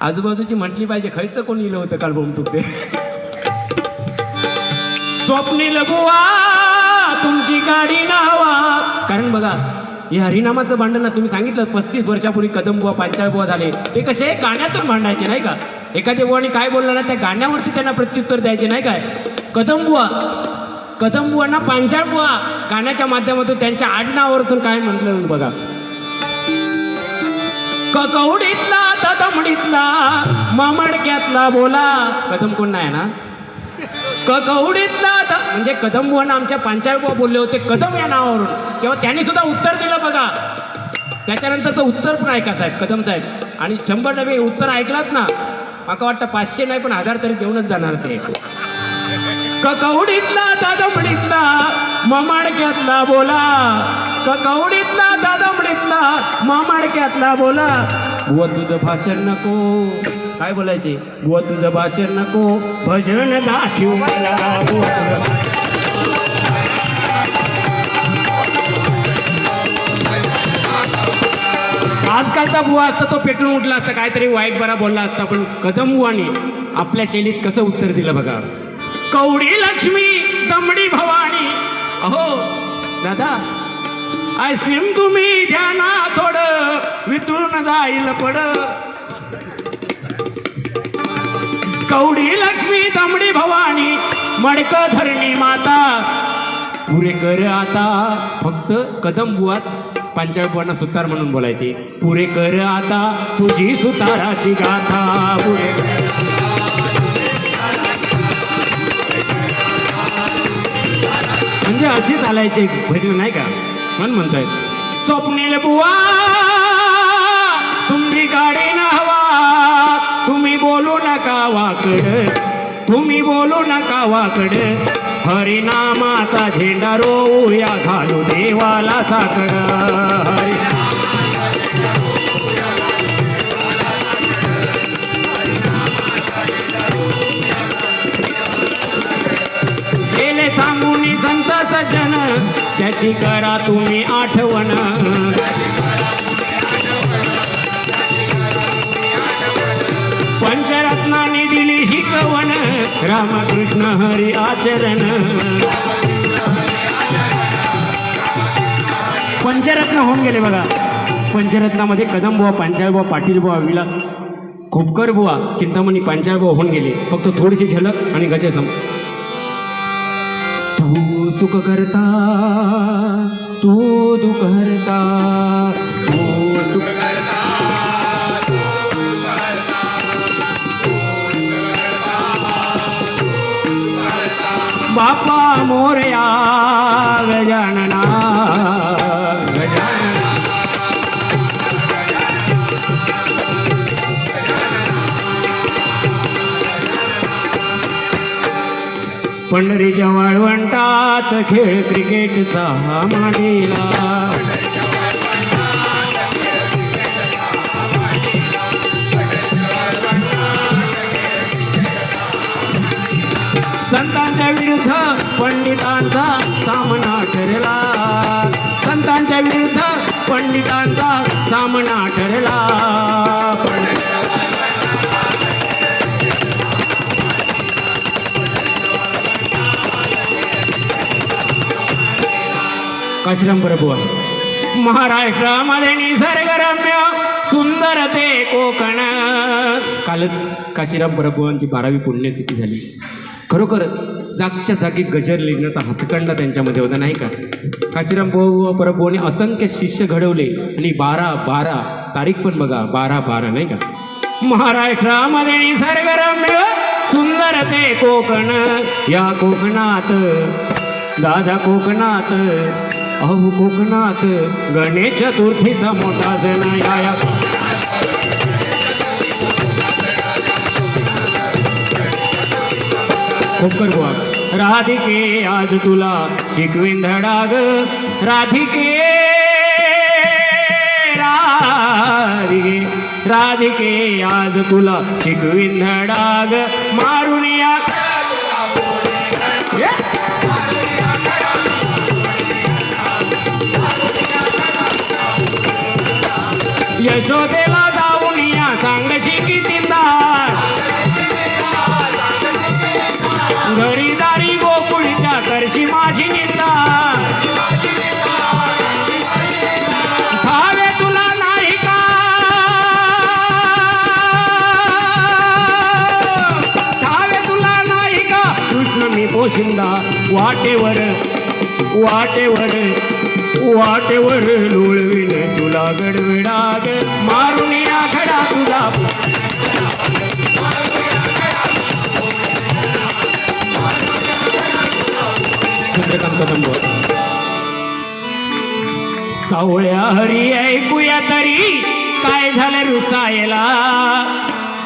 आजूबाजूची म्हटली पाहिजे. खयचं कोण इलं होतं काल बोम तुकते स्वप्नील बुवा तुमची गाडी नावा. कारण बघा हे हरिनामाचं भांडण ना तुम्ही सांगितलं पस्तीस वर्षापूर्वी कदम बुवा पांचाळ बुवा झाले. ते कसे गाण्यातून भांडायचे नाही का? एखाद्या बुवाने काय बोललं ना त्या गाण्यावरती त्यांना प्रत्युत्तर द्यायचे नाही काय कदम बुवा कदम बुवांना पांचाळ बुवा गाण्याच्या माध्यमातून त्यांच्या आडनावावरतून काय म्हटलं बघा? ककवडीतला दमडीतला ममडक्यातला बोला. कदम कोण नाही ना? ककौडीतला म्हणजे कदम बुवांना आमच्या पांचाळबुवा बोलले होते कदम या नावावरून. तेव्हा त्यांनी सुद्धा उत्तर दिलं बघा. त्याच्यानंतरचं उत्तर पण ऐका साहेब कदम साहेब. आणि शंभर डबे उत्तर ऐकलात ना माका वाटतं पाचशे नाही पण हजार तरी देऊनच जाणार ते. ककौडीतला दादमडीतला मामाडक्यातला बोला. ककौडीतला दादमडीतला मामाडक्यातला बोला. बुवा तुझं भाषण नको. काय बोलायचे? बुवा तुझं भाषण नको. भजन दाखव मला आजकालचा बुवा असता तो पेटून उठला असता काहीतरी वाईट बरा बोलला असता पण कदम बुवाने आपल्या शैलीत कसं उत्तर दिलं बघा? कवडी लक्ष्मी दमडी भवानी अहो दादा आईस्क्रीम तुम्ही द्या ना थोडं. वितळून जाईल पड. कवडी लक्ष्मी तांबडी भवानी मडक धरणी माता. पुरे कर आता. फक्त कदम बुवाच. पांचाळ सुतार म्हणून बोलायचे. पुरे कर आता. तुझी सुताराची गाथा. पुरे म्हणजे असे चालायचे भजन नाही का? म्हणून म्हणताय स्वप्नील बुवा तुम्ही गाडी ना हवा तुम्ही बोलू नका वाकड तुम्ही बोलू नका वाकड हरिनामाचा झेंडा रोऊया घालू देवाला साकड हरिना त्याची करा तुम्ही आठवण. पंचरत्नाने दिली शिकवण. रामकृष्ण हरी आचरण. पंचरत्न होऊन गेले बघा. पंचरत्नामध्ये कदम बुवा पांचाळ बुवा पाटील बुवा विला खोपकर बुवा चिंतामणी पांचाळ बुवा होऊन गेले. फक्त थोडीशी झलक आणि गजे सम तू सुख करता तू दुख हरता। तू सुख करता बापा मोरया पंढरीच्या वाळवंटात खेळ क्रिकेटचा हा मांडीला. काशीराम प्रभू आहे महाराष्ट्रामध्ये निसर्गरम्य सुंदर ते कोकण. कालच काशीराम प्रभूंची बारावी पुण्यतिथी झाली. खरोखर जागच्या जागी गजर लिहिण्याचा हातखंडा त्यांच्यामध्ये होता नाही का? काशीराम भाऊ प्रभूने असंख्य शिष्य घडवले आणि बारा बारा तारीख पण बघा बारा बारा नाही का? महाराष्ट्रामध्ये निसर्गरम्य सुंदर ते कोकण. या कोकणात दादा कोकणात अहो कोकणात गणेश चतुर्थीचा मोठा सण आया खोकर बुवा राधिके आज तुला शिकवीन धडाग. राधिके राधिके राधिके आज तुला शिकवीन धडाग. मारून या यशोदेला जाऊन या सांगशी किती तास. घरीदारी गोकुळीच्या करशी माझी निंदा. भावे तुला नाही का? भावे तुला नाही का? वाटेवर वाटेवर. वाटेवर लोळविन तुला गडविडाग मारून या खडा तुला चंद्रकांत दंब सावळ्या हरी ऐकूया तरी काय झालं रुसायला?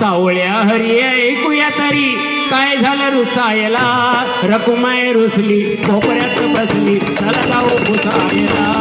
सावळ्या हरी ऐकूया तरी काय झालं रुसायला? रकुमाय रुसली कोपऱ्यात बसली चला जाऊ पुसायला